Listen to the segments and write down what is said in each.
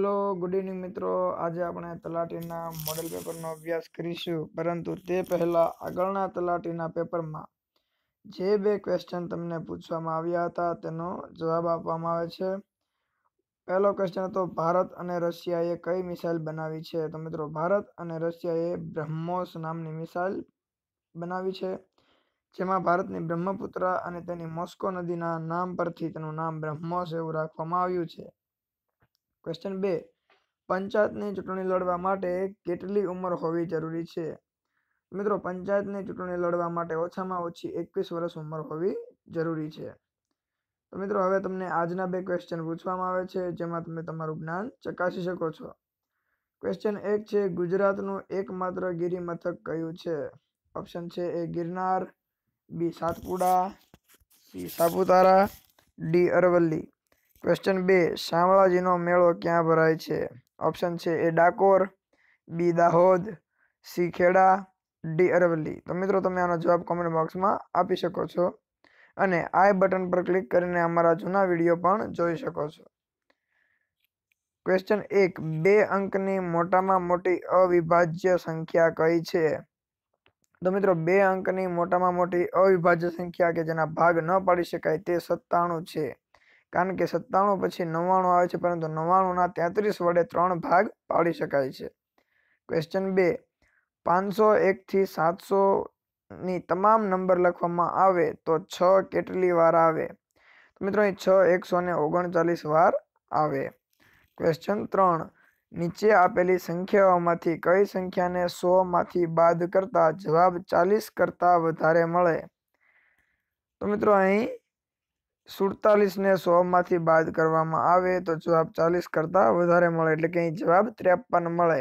Hello good evening મિત્રો. આજે આપણે તલાટીના મોડેલ પેપરનો અભ્યાસ કરીશું. પરંતુ તે પહેલાં આગળના તલાટીના પેપરમાં જે બે ક્વેશ્ચન તમને પૂછવામાં આવ્યા હતા, તેનો જવાબ આપવામાં આવે છે. પહેલો ક્વેશ્ચન હતો, ભારત અને રશિયાએ કઈ મિસાઇલ બનાવી છે? તો મિત્રો, ભારત અને રશિયાએ બ્રહ્મોસ નામની મિસાઇલ બનાવી છે, જેમાં ભારતની બ્રહ્મપુત્ર અને તેની મોસ્કો નદીના નામ પરથી તેનું નામ બ્રહ્મોસ એવું રાખવામાં આવ્યું છે. ક્વેશ્ચન બે. પંચાયતની ચૂંટણી લડવા માટે કેટલી ઉંમર હોવી જરૂરી છે? મિત્રો, પંચાયતની ચૂંટણી લડવા માટે ઓછામાં ઓછી એકવીસ વર્ષ ઉંમર હોવી જરૂરી છે. તો મિત્રો, હવે તમને આજના બે ક્વેશ્ચન પૂછવામાં આવે છે, જેમાં તમે તમારું જ્ઞાન ચકાસી શકો છો. ક્વેશ્ચન એક છે, ગુજરાતનું એકમાત્ર ગિરિમથક કયું છે? ઓપ્શન છે A Girnar, B Satpura, C Saputara, D Aravalli. Question બે, શામળાજીનો મેળો ક્યાં ભરાય છે? ઓપ્શન છે A Dakor B Dahod C Kheda D Aravalli. તો મિત્રો, તમે આનો જવાબ કોમેન્ટ બોક્સમાં આપી શકો છો અને આઈ બટન પર ક્લિક કરીને અમારા જૂના વીડિયો પણ જોઈ શકો છો. ક્વેશ્ચન એક, બે અંકની મોટામાં મોટી અવિભાજ્ય સંખ્યા કઈ છે? તો મિત્રો, બે અંકની મોટામાં મોટી અવિભાજ્ય સંખ્યા કે જેના ભાગ ન પાડી શકાય તે સત્તાણું છે. કારણ કે સત્તાણું પછી નવ્વાણું આવે છે, પરંતુ નવ્વાણુંના તેત્રીસ વડે ત્રણ ભાગ પાડી શકાય છે. ક્વેશ્ચન બે. પાંચસો એકથી સાતસોની તમામ નંબર લખવામાં આવે તો છ કેટલી વાર આવે? મિત્રો અહીં છ, એકસો ને ઓગણચાલીસ વાર આવે. ક્વેશ્ચન ત્રણ. નીચે આપેલી સંખ્યાઓમાંથી કઈ સંખ્યાને સોમાંથી બાદ કરતા જવાબ ચાલીસ કરતા વધારે મળે? તો મિત્રો અહીં સુડતાલીસ સોમાંથી બાદ કરવામાં આવે તો જવાબ ચાલીસ કરતાં વધારે મળે એટલે કે અહીં જવાબ ત્રેપન મળે.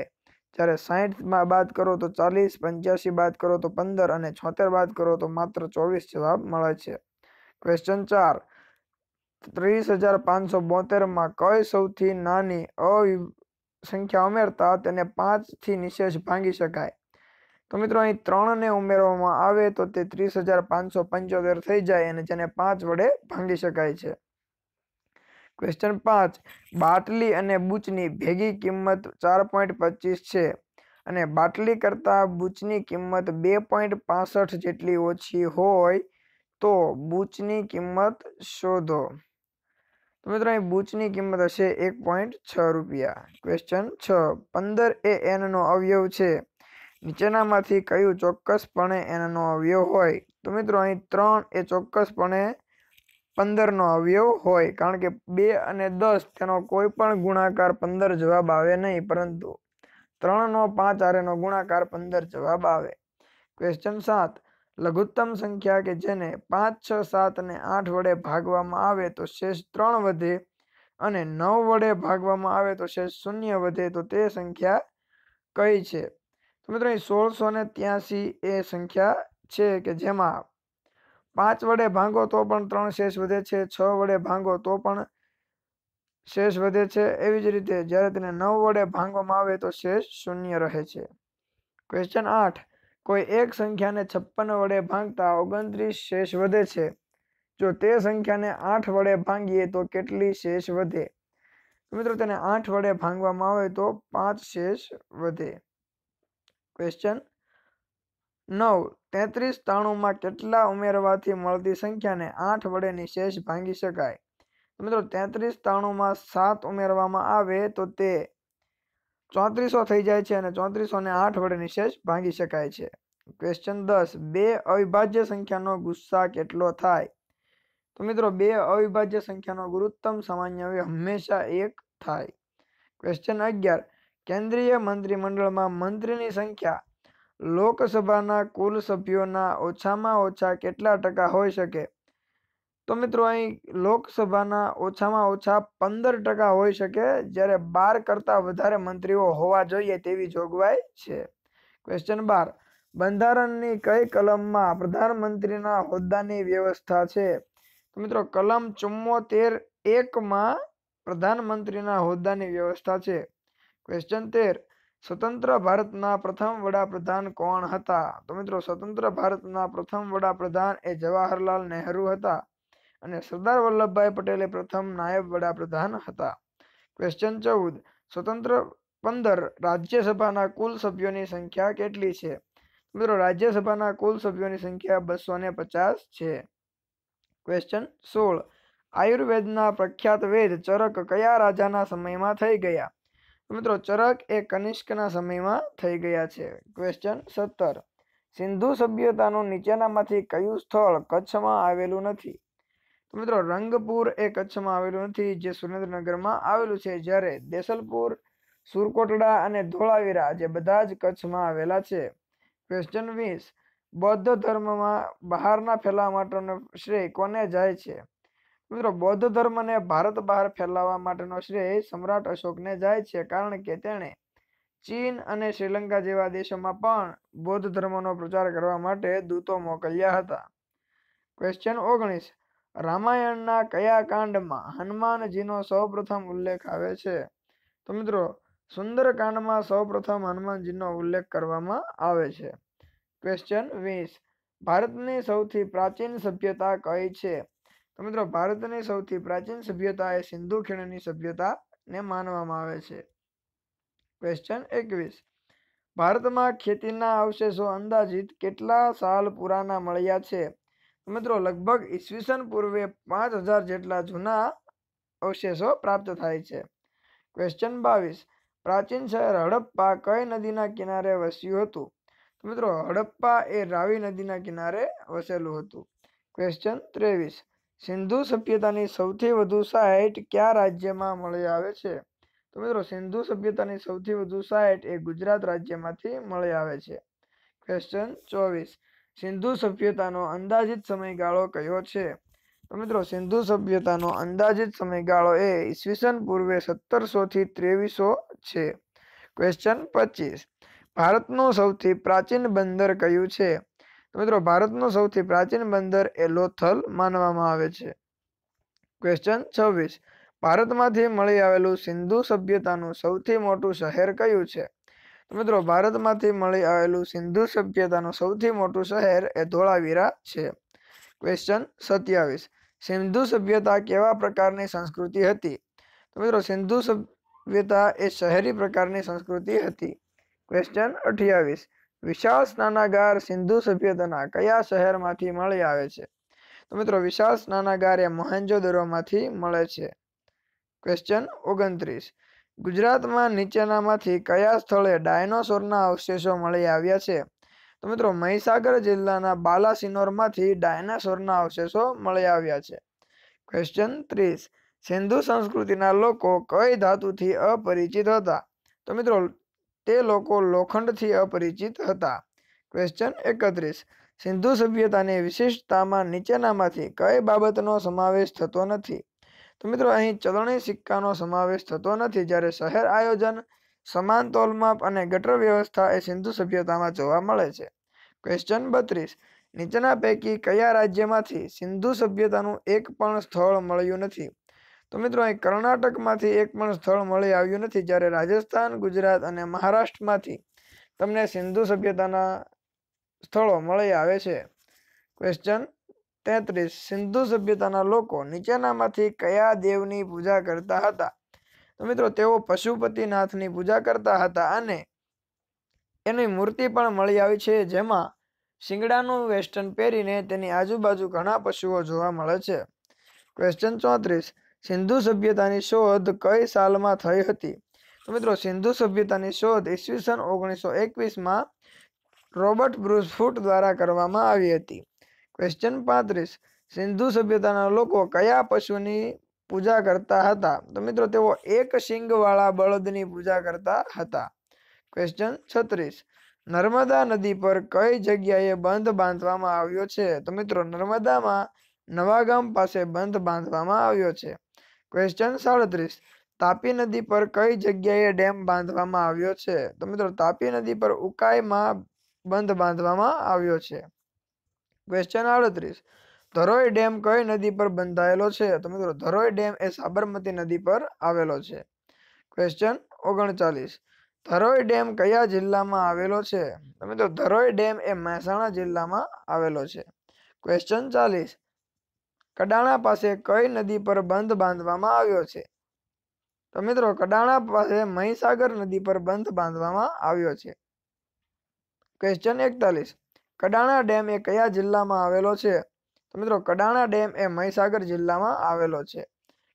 જ્યારે સાહીઠમાં બાદ કરો તો ચાલીસ, પંચ્યાસી બાદ કરો તો પંદર અને છોતેર બાદ કરો તો માત્ર ચોવીસ જવાબ મળે છે. ક્વેશ્ચન ચાર. ત્રીસ હજાર પાંચસો બોતેરમાં કઈ સૌથી નાની અ સંખ્યા ઉમેરતા તેને પાંચથી નિશેષ ભાંગી શકાય? તો મિત્રો અહીં ત્રણને ઉમેરવામાં આવે તો તે ત્રીસ હજાર પાંચસો પંચોતેર થઈ જાય અને જેને પાંચ વડે ભાંગી શકાય છે. ક્વેશ્ચન પાંચ. બાટલી અને બૂચની ભેગી કિંમત ચાર પોઈન્ટ પચીસ છે અને બાટલી કરતાં બૂચની કિંમત બે પોઈન્ટ પાસઠ જેટલી ઓછી હોય તો બૂચની કિંમત શોધો. તો મિત્રો અહીં બૂચની કિંમત હશે એક પોઈન્ટ છ રૂપિયા. ક્વેશ્ચન છ. પંદર એ એનનો અવયવ છે. નીચેનામાંથી કયું ચોક્કસપણે એનો અવયવ હોય? તો મિત્રો, અહીં ત્રણ એ ચોક્કસપણે પંદરનો અવયવ હોય, કારણ કે બે અને દસ તેનો કોઈ પણ ગુણાકાર પંદર જવાબ આવે નહીં, પરંતુ ત્રણનો પાંચ આરેનો ગુણાકાર પંદર જવાબ આવે. ક્વેશ્ચન સાત. લઘુત્તમ સંખ્યા કે જેને પાંચ, છ, સાત અને આઠ વડે ભાગવામાં આવે તો શેષ ત્રણ વધે અને નવ વડે ભાગવામાં આવે તો શેષ શૂન્ય વધે તો તે સંખ્યા કઈ છે? તો મિત્રો, અહીં સોળસો ને ત્યાંસી એ સંખ્યા છે કે જેમાં પાંચ વડે ભાંગો તો પણ ત્રણ શેષ વધે છે, છ વડે ભાંગો તો પણ શેષ વધે છે. એવી જ રીતે જ્યારે તેને નવ વડે ભાંગવામાં આવે તો શેષ શૂન્ય રહે છે. ક્વેશ્ચન આઠ. કોઈ એક સંખ્યાને છપ્પન વડે ભાંગતા ઓગણત્રીસ શેષ વધે છે. જો તે સંખ્યાને આઠ વડે ભાંગીએ તો કેટલી શેષ વધે? મિત્રો, તેને આઠ વડે ભાંગવામાં આવે તો પાંચ શેષ વધે. ક્વેશ્ચન નવ. તેત્રીસ તાણુંમાં કેટલા ઉમેરવાથી મળતી સંખ્યાને આઠ વડે નિશેષ ભાંગી શકાય? મિત્રો, તેત્રીસ તાણુંમાં સાત ઉમેરવામાં આવે તો તે ચોત્રીસો થઈ જાય છે અને ચોત્રીસોને આઠ વડે નિશેષ ભાંગી શકાય છે. ક્વેશ્ચન દસ. બે અવિભાજ્ય સંખ્યાનો ગુસ્સા કેટલો થાય? તો મિત્રો, બે અવિભાજ્ય સંખ્યાનો ગુરુત્તમ સામાન્ય હંમેશા એક થાય. ક્વેશ્ચન અગિયાર. કેન્દ્રીય મંત્રીમંડળમાં મંત્રીની સંખ્યા લોકસભાના કુલ સભ્યોના ઓછામાં ઓછા કેટલા ટકા હોઈ શકે? તો મિત્રો અહીં લોકસભાના ઓછામાં ઓછા પંદર ટકા હોઈ શકે, જ્યારે બાર કરતાં વધારે મંત્રીઓ હોવા જોઈએ તેવી જોગવાઈ છે. ક્વેશ્ચન બાર. બંધારણની કઈ કલમમાં પ્રધાનમંત્રીના હોદ્દાની વ્યવસ્થા છે? તો મિત્રો કલમ ચુમ્મોતેર એકમાં પ્રધાનમંત્રીના હોદ્દાની વ્યવસ્થા છે. ક્વેશ્ચન તેર. સ્વતંત્ર ભારતના પ્રથમ વડાપ્રધાન કોણ હતા? તો મિત્રો, સ્વતંત્ર ભારતના પ્રથમ વડાપ્રધાન એ જવાહરલાલ નહેરુ હતા અને સરદાર વલ્લભભાઈ પટેલે પ્રથમ નાયબ વડાપ્રધાન હતા. ક્વેશ્ચન ચૌદ. સ્વતંત્ર પંદર રાજ્યસભાના કુલ સભ્યોની સંખ્યા કેટલી છે? મિત્રો, રાજ્યસભાના કુલ સભ્યોની સંખ્યા બસો ને પચાસ છે. ક્વેશ્ચન સોળ. આયુર્વેદના પ્રખ્યાત વેદ ચરક કયા રાજાના સમયમાં થઈ ગયા? મિત્રો, ચરક એ કનિષ્કના સમયમાં થઈ ગયા છે. ક્વેશ્ચન સત્તર. સિંધુ સભ્યતાનું નીચેનામાંથી કયું સ્થળ કચ્છમાં આવેલું નથી? તો મિત્રો, રંગપુર એ કચ્છમાં આવેલું નથી, જે સુરેન્દ્રનગરમાં આવેલું છે, જ્યારે દેસલપુર, સુરકોટડા અને ધોળાવીરા જે બધા જ કચ્છમાં આવેલા છે. ક્વેશ્ચન વીસ. બૌદ્ધ ધર્મમાં બહારના ફેલાવા માટેનો શ્રેય કોને જાય છે? મિત્રો, બૌદ્ધ ધર્મને ભારત બહાર ફેલાવવા માટેનો શ્રેય સમ્રાટ અશોકને જાય છે કારણ કે તેણે ચીન અને શ્રીલંકા જેવા દેશોમાં પણ બૌદ્ધ ધર્મનો પ્રચાર કરવા માટે દૂતો મોકલ્યા હતા. ક્વેશ્ચન ઓગણીસ. રામાયણના કયા કાંડમાં હનુમાનજીનો સૌપ્રથમ ઉલ્લેખ આવે છે? તો મિત્રો, સુંદરકાંડમાં સૌપ્રથમ હનુમાનજીનો ઉલ્લેખ કરવામાં આવે છે. ક્વેશ્ચન વીસ. ભારતની સૌથી પ્રાચીન સભ્યતા કઈ છે? તો મિત્રો, ભારતની સૌથી પ્રાચીન સભ્યતા એ સિંધુ ખીણની સભ્યતાને માનવામાં આવે છે. ક્વેશ્ચન એકવીસ. ભારતમાં ખેતીના અવશેષો અંદાજિત કેટલા સાલ પુરાના મળ્યા છે? મિત્રો, લગભગ ઈસવીસન પૂર્વે પાંચ હજાર જેટલા જૂના અવશેષો પ્રાપ્ત થાય છે. ક્વેશ્ચન બાવીસ. પ્રાચીન શહેર હડપ્પા કઈ નદીના કિનારે વસ્યું હતું? તો મિત્રો, હડપ્પા એ રાવી નદીના કિનારે વસેલું હતું. ક્વેશ્ચન ત્રેવીસ. સિંધુ સભ્યતાની સૌથી વધુ સાઇટ કયા રાજ્યમાં મળી આવે છે? તો મિત્રો, સિંધુ સભ્યતાની સૌથી વધુ સાઇટ એ ગુજરાત રાજ્યમાંથી મળી આવે છે. ક્વેશ્ચન ચોવીસ. સિંધુ સભ્યતાનો અંદાજિત સમયગાળો કયો છે? તો મિત્રો, સિંધુ સભ્યતાનો અંદાજિત સમયગાળો એ ઈસવીસન પૂર્વે સત્તરસો થી ત્રેવીસો છે. ક્વેશ્ચન પચીસ. ભારતનું સૌથી પ્રાચીન બંદર કયું છે? તો મિત્રો, ભારતનું સૌથી પ્રાચીન બંદર એ લોથલ માનવામાં આવે છે. ક્વેશ્ચન છવ્વીસ. ભારતમાંથી મળી આવેલું સિંધુ સભ્યતાનું સૌથી મોટું શહેર કયું છે? તો મિત્રો, ભારતમાંથી મળી આવેલું સિંધુ સભ્યતાનું સૌથી મોટું શહેર એ ધોળાવીરા છે. ક્વેશ્ચન સત્યાવીસ. સિંધુ સભ્યતા કેવા પ્રકારની સંસ્કૃતિ હતી? તો મિત્રો, સિંધુ સભ્યતા એ શહેરી પ્રકારની સંસ્કૃતિ હતી. ક્વેશ્ચન અઠ્યાવીસ. વિશાળ સ્નાનાગાર સિંધુ સભ્યતાના કયા શહેરમાંથી મળી આવે છે? તો મિત્રો, વિશાળ સ્નાનાગાર એ મોહેન્જોદરોમાંથી મળે છે. ક્વેશ્ચન ઓગણત્રીસ. ગુજરાતમાં નીચેનામાંથી કયા સ્થળે ડાયનોસોરના અવશેષો મળી આવ્યા છે? તો મિત્રો, મહીસાગર જિલ્લાના બાલાસિનોરમાંથી ડાયનાસોરના અવશેષો મળી આવ્યા છે. ક્વેશ્ચન ત્રીસ. સિંધુ સંસ્કૃતિના લોકો કઈ ધાતુથી અપરિચિત હતા? તો મિત્રો તે લોકો લોખંડથી અપરિચિત હતા. ક્વેશ્ચન એકત્રીસ. સિંધુ સભ્યતાની વિશિષ્ટતામાં નીચેનામાંથી કઈ બાબતનો સમાવેશ થતો નથી? તો મિત્રો, અહીં ચલણી સિક્કાનો સમાવેશ થતો નથી. જ્યારે શહેર આયોજન, સમાન તોલમાપ અને ગટર વ્યવસ્થા એ સિંધુ સભ્યતામાં જોવા મળે છે. ક્વેશ્ચન બત્રીસ. નીચેના પૈકી કયા રાજ્યમાંથી સિંધુ સભ્યતાનું એક પણ સ્થળ મળ્યું નથી? તો મિત્રો અહીં કર્ણાટકમાંથી એક પણ સ્થળ મળી આવ્યું નથી જ્યારે રાજસ્થાન, ગુજરાત અને મહારાષ્ટ્રમાંથી તમને સિંધુ સભ્યતાના સ્થળો મળી આવે છે. ક્વેશ્ચન તેત્રીસ. સિંધુ સભ્યતાના લોકો નીચેનામાંથી કયા દેવની પૂજા કરતા હતા? તો મિત્રો તેઓ પશુપતિનાથની પૂજા કરતા હતા અને એની મૂર્તિ પણ મળી આવી છે જેમાં શિંગડાનું વેસ્ટર્ન પહેરીને તેની આજુબાજુ ઘણા પશુઓ જોવા મળે છે. ક્વેશ્ચન ચોત્રીસ. સિંધુ સભ્યતાની શોધ કઈ સાલમાં થઈ હતી? તો મિત્રો, સિંધુ સભ્યતાની શોધ ઈસવીસન ઓગણીસો એકવીસમાં રોબર્ટ બ્રુસફૂટ દ્વારા કરવામાં આવી હતી. ક્વેશ્ચન પાંત્રીસ. સિંધુ સભ્યતાના લોકો કયા પશુની પૂજા કરતા હતા? તો મિત્રો, તેઓ એક શિંગવાળા બળદની પૂજા કરતા હતા. ક્વેશ્ચન છત્રીસ. નર્મદા નદી પર કઈ જગ્યાએ બંધ બાંધવામાં આવ્યો છે? તો મિત્રો, નર્મદામાં નવાગામ પાસે બંધ બાંધવામાં આવ્યો છે. ક્વેશ્ચન સાડત્રીસ. તાપી નદી પર કઈ જગ્યાએ ડેમ બાંધવામાં આવ્યો છે? તો મિત્રો, તાપી નદી પર ઉકાઈમાં બંધ બાંધવામાં આવ્યો છે. ક્વેશ્ચન આડત્રીસ. ધરોઈ ડેમ કઈ નદી પર બંધાયેલો છે? તો મિત્રો, ધરોઈ ડેમ એ સાબરમતી નદી પર આવેલો છે. ક્વેશ્ચન ઓગણચાલીસ. ધરોઈ ડેમ કયા જિલ્લામાં આવેલો છે? તો મિત્રો, ધરોઈ ડેમ એ મહેસાણા જિલ્લામાં આવેલો છે. ક્વેશ્ચન ચાલીસ. કડાણા પાસે કઈ નદી પર બંધ બાંધવામાં આવ્યો છે? તો મિત્રો, કડાણા પાસે મહીસાગર નદી પર બંધ બાંધવામાં આવ્યો છે. ક્વેશ્ચન એકતાલીસ. કડાણા ડેમ એ કયા જિલ્લામાં આવેલો છે? તો મિત્રો, કડાણા ડેમ એ મહીસાગર જિલ્લામાં આવેલો છે.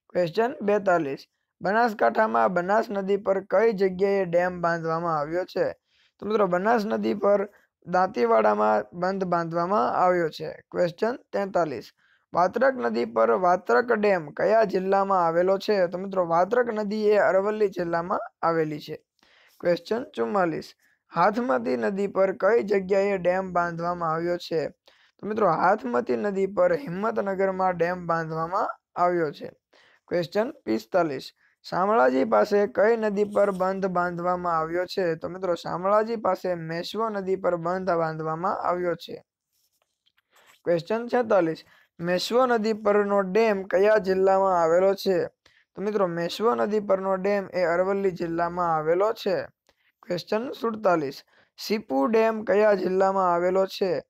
ક્વેશ્ચન બેતાલીસ. બનાસકાંઠામાં બનાસ નદી પર કઈ જગ્યાએ ડેમ બાંધવામાં આવ્યો છે? તો મિત્રો, બનાસ નદી પર દાંતીવાડામાં બંધ બાંધવામાં આવ્યો છે. ક્વેશ્ચન તેતાલીસ. વાત્રક નદી પર વાત્રક ડેમ કયા જિલ્લામાં આવેલો છે? તો મિત્રો, વાત્રક નદી એ અરવલ્લી જિલ્લામાં આવેલી છે. ક્વેશ્ચન ચુમ્માલીસ. હાથમતી નદી પર કઈ જગ્યાએ ડેમ બાંધવામાં આવ્યો છે? તો મિત્રો, હાથમતી નદી પર હિંમતનગરમાં ડેમ બાંધવામાં આવ્યો છે. ક્વેશ્ચન પિસ્તાલીસ. શામળાજી પાસે કઈ નદી પર બંધ બાંધવામાં આવ્યો છે? તો મિત્રો, શામળાજી પાસે મેશ્વો નદી પર બંધ બાંધવામાં આવ્યો છે. ક્વેશ્ચન છેતાલીસ. મેશ્વો નદી પરનો ડેમ કયા જિલ્લામાં આવેલો છે? તો મિત્રો, મેશ્વો નદી પરનો ડેમ એ અરવલ્લી જિલ્લામાં આવેલો છે. ક્વેશ્ચન સુડતાલીસ. સીપુ ડેમ કયા જિલ્લામાં આવેલો છે?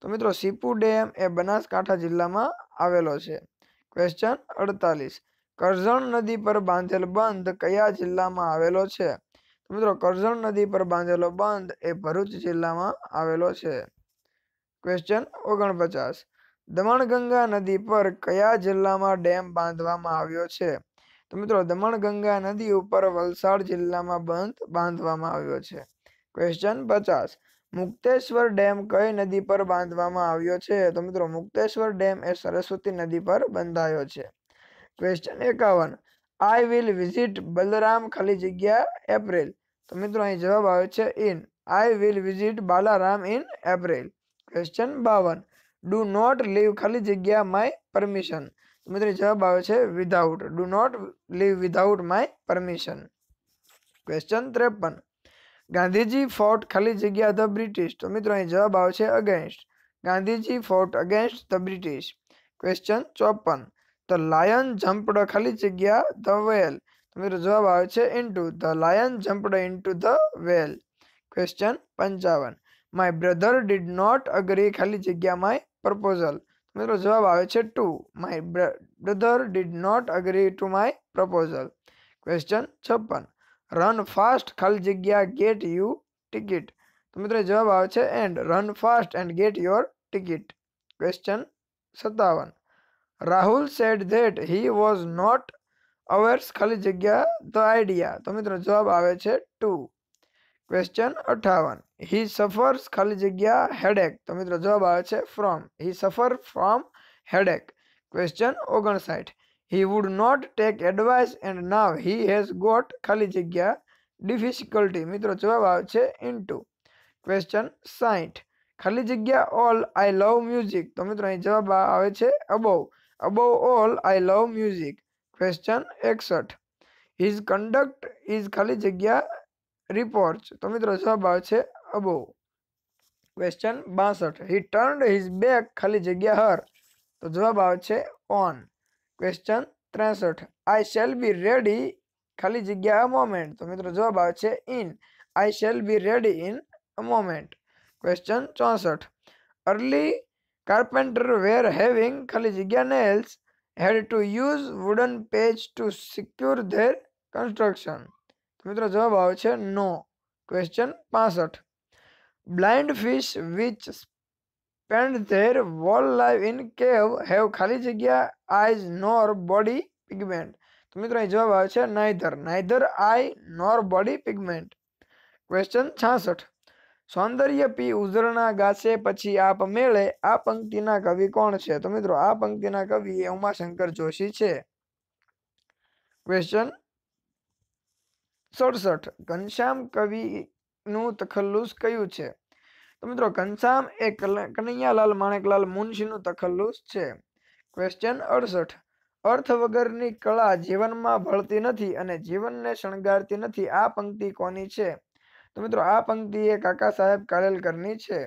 તો મિત્રો, સીપુ ડેમ એ બનાસકાંઠા જિલ્લામાં આવેલો છે. ક્વેશ્ચન અડતાલીસ. કરજણ નદી પર બાંધેલ બંધ કયા જિલ્લામાં આવેલો છે? તો મિત્રો, કરજણ નદી પર બાંધેલો બંધ એ ભરૂચ જિલ્લામાં આવેલો છે. ક્વેશ્ચન ઓગણપચાસ. દમણગંગા નદી પર કયા જિલ્લામાં ડેમ બાંધવામાં આવ્યો છે? તો મિત્રો, દમણગંગા નદી ઉપર વલસાડ જિલ્લામાં બંધ બાંધવામાં આવ્યો છે. ક્વેશ્ચન પચાસ. મુક્તેશ્વર ડેમ કઈ નદી પર બાંધવામાં આવ્યો છે? તો મિત્રો, મુક્તેશ્વર ડેમ એ સરસ્વતી નદી પર બંધાયો છે. ક્વેશ્ચન એકાવન. આઈ વિલ વિઝિટ બલરામ ખાલી જગ્યા એપ્રિલ તો મિત્રો, અહીં જવાબ આવે છે in I will visit Balaram in April question બાવન. ડુ નોટ લીવ ખાલી જગ્યા માય પરમિશન મિત્રો જવાબ આવે છે without do not leave without my permission question ત્રેપન. ગાંધીજી ફોર્ટ ખાલી જગ્યા ધ બ્રિટિશ તો મિત્રો અહીં જવાબ છે against Gandhiji fought against the British question ચોપન. ધ લાયન જમ્પડ ખાલી જગ્યા ધ વેલ તો મિત્રો જવાબ આવે છે into the lion jumped into the well question પંચાવન. My brother did not agree ખાલી જગ્યા માય પ્રપોઝલ મિત્રો જવાબ આવે છે to my brother did not agree to my proposal question છપ્પન રન ફાસ્ટ ખાલી જગ્યા ગેટ યુ ટિકિટ તો મિત્રો જવાબ આવે છે and run fast and get your ticket question સત્તાવન Rahul said that he was not aware ખાલી જગ્યા ધ આઈડિયા તો મિત્રો જવાબ આવે છે ટુ ક્વેશ્ચન અઠાવન. હી સફર્સ ખાલી જગ્યા હેડેક તો મિત્રો જવાબ આવે છે ફ્રોમ હી સફર ફ્રોમ હેડેક ક્વેશ્ચન ઓગણસાઠ. He would not take advice and now he has got ખાલી જગ્યા ડિફિકલ્ટી મિત્રો જવાબ આવે છે ઇન્ટુ ક્વેશ્ચન સાઠ ખાલી જગ્યા ઓલ આઈ લવ મ્યુઝિક તો મિત્રો અહીં જવાબ આવે છે above above all I love music question એકસઠ. હિઝ કન્ડક્ટ ઇઝ ખાલી જગ્યા રિપોર્ટ તો મિત્રો, જવાબ આવે છે અબોવ ક્વેશ્ચન બાસઠ. હી ટર્ન્ડ હિઝ બેક ખાલી જગ્યા હર. તો જવાબ આવે છે ઓન ક્વેશ્ચન ત્રેસઠ. આઈ શેલ બી રેડી ખાલી જગ્યા અ મોમેન્ટ તો મિત્રો, જવાબ આવે છે in I shall be ready in a moment question ચોસઠ. અર્લી કાર્પેન્ટર વેર હેવિંગ ખાલી જગ્યા nails head to use wooden page to secure their construction તો મિત્રો જવાબ આવે છે નો ક્વેશ્ચન પાસઠ. Blind fish which spend their whole live in cave have ખાલી જગ્યા આઈઝ નોર બોડી પિગમેન્ટ તો મિત્રો અહીં જવાબ આવે છે neither neither I nor body pigment question છાસઠ. સૌંદર્ય પી ઉઝરણા ગાશે પછી આપ મેળે આ પંક્તિના કવિ કોણ છે? તો મિત્રો આ પંક્તિના કવિ એ ઉમાશંકર જોશી છે. ક્વેશ્ચન સડસઠ. ઘનશ્યામ કવિનું તખલ્લુસ કયું છે? તો મિત્રો, ઘનશ્યામ એ કનૈયાલાલ માણેકલાલ મુનશીનું તખલ્લુસ છે. ક્વેશ્ચન અડસઠ. અર્થ વગરની કળા જીવનમાં ભળતી નથી અને જીવનને શણગારતી નથી. આ પંક્તિ કોની છે? તો મિત્રો, આ પંક્તિ એ કાકા સાહેબ કારેલકરની છે.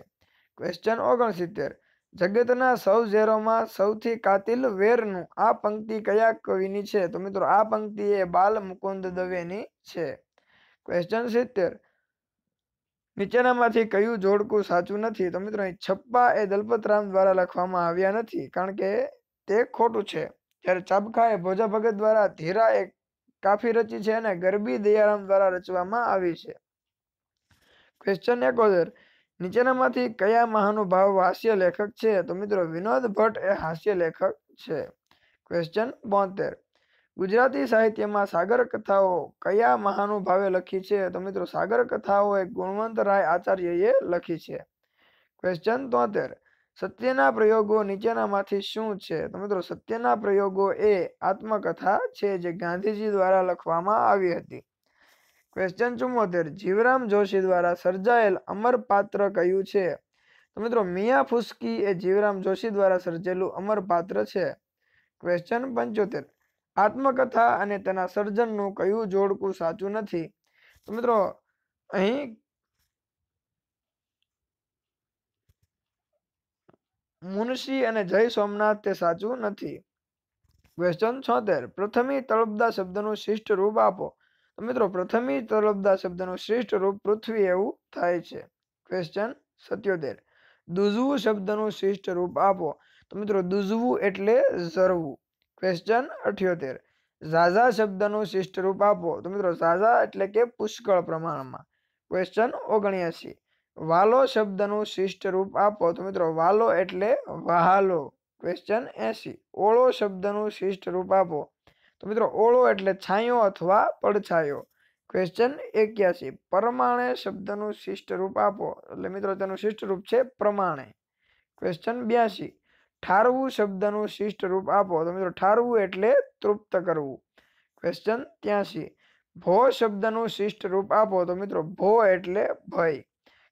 ક્વેશ્ચન ઓગણસિત્તેર. જગતના સૌ ઝેરોમાં સૌથી કાતિલ વેરનું આ પંક્તિ કયા કવિની છે? તો મિત્રો, આ પંક્તિ એ બાલ મુકુંદ દવેની છે. ક્વેશ્ચન સિત્તેર. નીચેનામાંથી કયું જોડકું સાચું નથી? તો મિત્રો છપ્પા એ દલપતરામ દ્વારા લખવામાં આવ્યા નથી, કારણ કે તે ખોટું છે. જ્યારે ચાબખા એ ભોજા ભગત દ્વારા ધીરા એ કાફી રચી છે અને ગરબી દયારામ દ્વારા રચવામાં આવી છે. ક્વેશ્ચન એકોતેર. નીચેનામાંથી કયા મહાનુભાવ હાસ્ય લેખક છે? તો મિત્રો, વિનોદ ભટ્ટ એ હાસ્ય લેખક છે. ક્વેશ્ચન બોતેર. ગુજરાતી સાહિત્યમાં સાગર કથાઓ કયા મહાનુભાવે લખી છે? તો મિત્રો, સાગર કથાઓ એ ગુણવંતરાય આચાર્યએ લખી છે. ક્વેશ્ચન તોતેર. સત્યના પ્રયોગો નીચેનામાંથી શું છે? તો મિત્રો, સત્યના પ્રયોગો એ આત્મકથા છે જે ગાંધીજી દ્વારા લખવામાં આવી હતી. ક્વેશ્ચન ચુમ્મોતેર જીવરામ જોશી દ્વારા સર્જાયેલ અમર પાત્ર કયું છે? તો મિત્રો, મિયા ફુસ્કી એ જીવરામ જોશી દ્વારા સર્જેલું અમર પાત્ર છે. ક્વેશ્ચન પંચોતેર. આત્મકથા અને તેના સર્જનનું કયું જોડકું સાચું નથી? તો મિત્રો, અહીં મુનશી અને જય સોમનાથ તે સાચું નથી. ક્વેશ્ચન છોતેર. પ્રથમી તળપદા શબ્દનું શિષ્ટ રૂપ આપો. તો મિત્રો પ્રથમી તલબદા શબ્દનું શ્રેષ્ઠ રૂપ પૃથ્વી એવું થાય છે. ક્વેશ્ચન સત્યોતેર. દુઝવું શબ્દનું શ્રેષ્ઠ રૂપ આપો. તો મિત્રો દુઝવું એટલે ઝરવું. ક્વેશ્ચન અઠ્યોતેર. ઝાઝા શબ્દનું શિષ્ટ રૂપ આપો. તો મિત્રો ઝાઝા એટલે કે પુષ્કળ પ્રમાણમાં. ક્વેશ્ચન ઓગણ્યાસી. વાલો શબ્દનું શિષ્ટ રૂપ આપો. તો મિત્રો વાલો એટલે વહાલો. ક્વેશ્ચન એસી. ઓળો શબ્દનું શિષ્ટ રૂપ આપો. તો મિત્રો, ઓળો એટલે છાંયો અથવા પડછાયો. ક્વેશ્ચન એક્યાસી. પરમાણે શબ્દનું શિષ્ટ રૂપ આપો. એટલે મિત્રો, તેનું શિષ્ટ રૂપ છે પ્રમાણે. ક્વેશ્ચન બ્યાસી. ઠારવું શબ્દનું શિષ્ટ રૂપ આપો. તો મિત્રો, ઠારવું એટલે તૃપ્ત કરવું. ક્વેશ્ચન ત્યાસી. ભો શબ્દનું શિષ્ટ રૂપ આપો. તો મિત્રો, ભો એટલે ભય.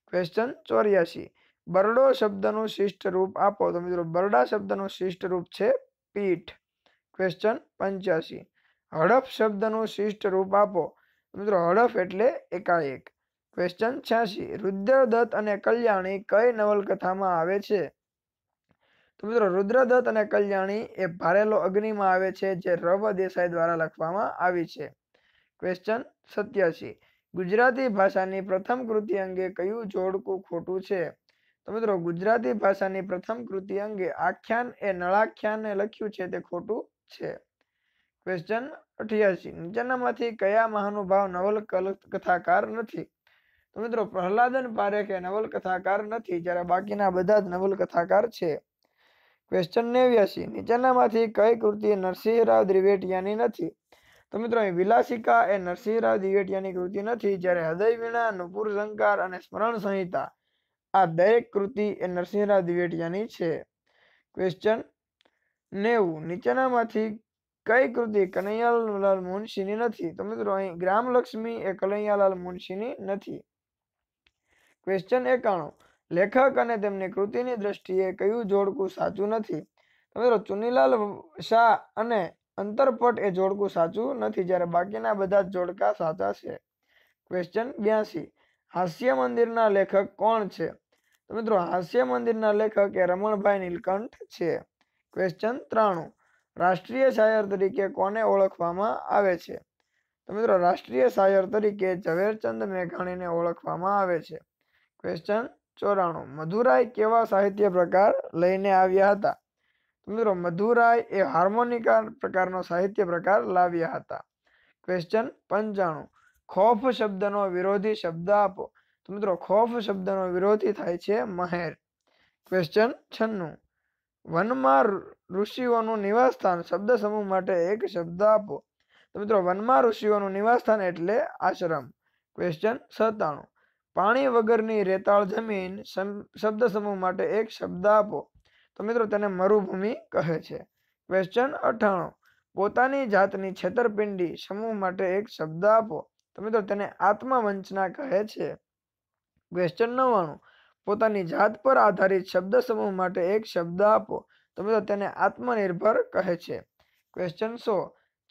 ક્વેશ્ચન ચોર્યાસી. બરડો શબ્દનું શિષ્ટ રૂપ આપો. તો મિત્રો, બરડા શબ્દનું શિષ્ટ રૂપ છે પીઠ. ક્વેશ્ચન પંચ્યાસી. હડફ શબ્દનું શિષ્ટ રૂપ આપો. મિત્રો, હડફ એટલે એકાએક. ક્વેશ્ચન છ્યાસી. રુદ્રદત્ત અને કલ્યાણી કઈ નવલકથામાં આવે છે? તો મિત્રો રુદ્રદત્ત અને કલ્યાણી એ ભારેલો અગ્નિમાં આવે છે, જે રવ દેસાઈ દ્વારા લખવામાં આવી છે. ક્વેશ્ચન સત્યાસી. ગુજરાતી ભાષાની પ્રથમ કૃતિ અંગે કયું જોડકું ખોટું છે? તો મિત્રો, ગુજરાતી ભાષાની પ્રથમ કૃતિ અંગે આખ્યાન એ નળાખ્યાને લખ્યું છે તે ખોટું છે. ક્વેશ્ચન અઠ્યાસી. નીચેનામાંથી કયા મહાનુભાવ નવલ કથાકાર નથી? તો મિત્રો, પ્રહલાદન પારેખ એ નવલકથાકાર નથી, જ્યારે બાકીના બધા જ નવલકથાકાર છે. ક્વેશ્ચન નેવ્યાસી. નીચેનામાંથી કઈ કૃતિ નરસિંહરાવ દ્રિવેટિયાની નથી? તો મિત્રો, અહીં વિલાસિકા એ નરસિંહરાવ દિવેટિયાની કૃતિ નથી, જ્યારે હૃદય વીણા, નુપુર સંકાર અને સ્મરણ સંહિતા આ દરેક કૃતિ એ નરસિંહરાવ દ્વિવેટિયાની છે. ક્વેશ્ચન નેવું. નીચેનામાંથી કઈ કૃતિ કનૈયાલાલ મુનશીની નથી? તો મિત્રો અહીં ગ્રામલક્ષ્મી એ કનૈયાલાલ મુનશીની નથી. ક્વેશ્ચન એકાણું. લેખક અને તેમની કૃતિની દ્રષ્ટિએ કયું જોડકું સાચું નથી? મિત્રો ચુનીલાલ શાહ અને અંતરપટ એ જોડકું સાચું નથી, જ્યારે બાકીના બધા જોડકા સાચા છે. ક્વેશ્ચન બ્યાસી. હાસ્ય મંદિરના લેખક કોણ છે? તો મિત્રો હાસ્ય મંદિરના લેખક એ રમણભાઈ નીલકંઠ છે. ક્વેશ્ચન ત્રાણું. રાષ્ટ્રીય શાયર તરીકે કોને ઓળખવામાં આવે છે? તો મિત્રો, રાષ્ટ્રીય શાયર તરીકે ઝવેરચંદ મેઘાણીને ઓળખવામાં આવે છે. ક્વેશ્ચન ચોરાણું. મધુરાય કેવા સાહિત્ય પ્રકાર લઈને આવ્યા હતા? મિત્રો, મધુરાય એ હાર્મોનિકા પ્રકારનો સાહિત્ય પ્રકાર લાવ્યા હતા. ક્વેશ્ચન પંચાણું. ખોફ શબ્દનો વિરોધી શબ્દ આપો. તો મિત્રો, ખોફ શબ્દનો વિરોધી થાય છે મહેર. ક્વેશ્ચન છન્નું. વનમાં ઋષિઓનું નિવાસસ્થાન શબ્દ સમૂહ માટે એક શબ્દ આપો. તો મિત્રો, વનમાં ઋષિઓનું નિવાસસ્થાન એટલે આશ્રમ. ક્વેશ્ચન સત્તાણું. પાણી વગરની રેતાળ જમીન શબ્દ સમૂહ માટે એક શબ્દ આપો. તો મિત્રો, તેને મરુભૂમિ કહે છે. ક્વેશ્ચન અઠાણું પોતાની જાતની છેતરપિંડી સમૂહ માટે એક શબ્દ આપો. તો મિત્રો, તેને આત્મવંચના કહે છે. ક્વેશ્ચન નવ્વાણું. પોતાની જાત પર આધારિત શબ્દ સમૂહ માટે એક શબ્દ આપો. તો મિત્રો તેને આત્મનિર્ભર કહે છે. Question so.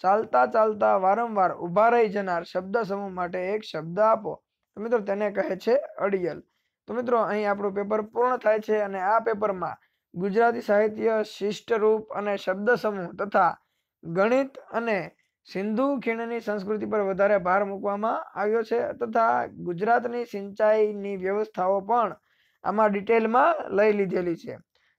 ચાલતા ચાલતા વારંવાર ઊભા રહી જનાર શબ્દ સમૂહ માટે એક શબ્દ આપો. તો મિત્રો તેને કહે છે અડિયલ. તો મિત્રો, અહીં આપણું પેપર પૂર્ણ થાય છે અને આ પેપરમાં ગુજરાતી સાહિત્ય, શિષ્ટરૂપ અને શબ્દ સમૂહ તથા ગણિત અને સિંધુ ખીણની સંસ્કૃતિ પર વધારે ભાર મૂકવામાં આવ્યો છે તથા ગુજરાતની સિંચાઈની વ્યવસ્થાઓ પણ આમાં ડિટેલમાં લઈ લીધેલી છે.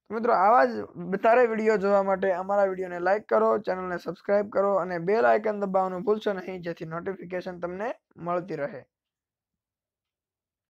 મિત્રો, આવા જ વધારે વીડિયો જોવા માટે અમારા વિડીયોને લાઇક કરો, ચેનલને સબસ્ક્રાઇબ કરો અને બેલ આઇકન દબાવવાનું ભૂલશો નહીં, જેથી નોટિફિકેશન તમને મળતી રહે.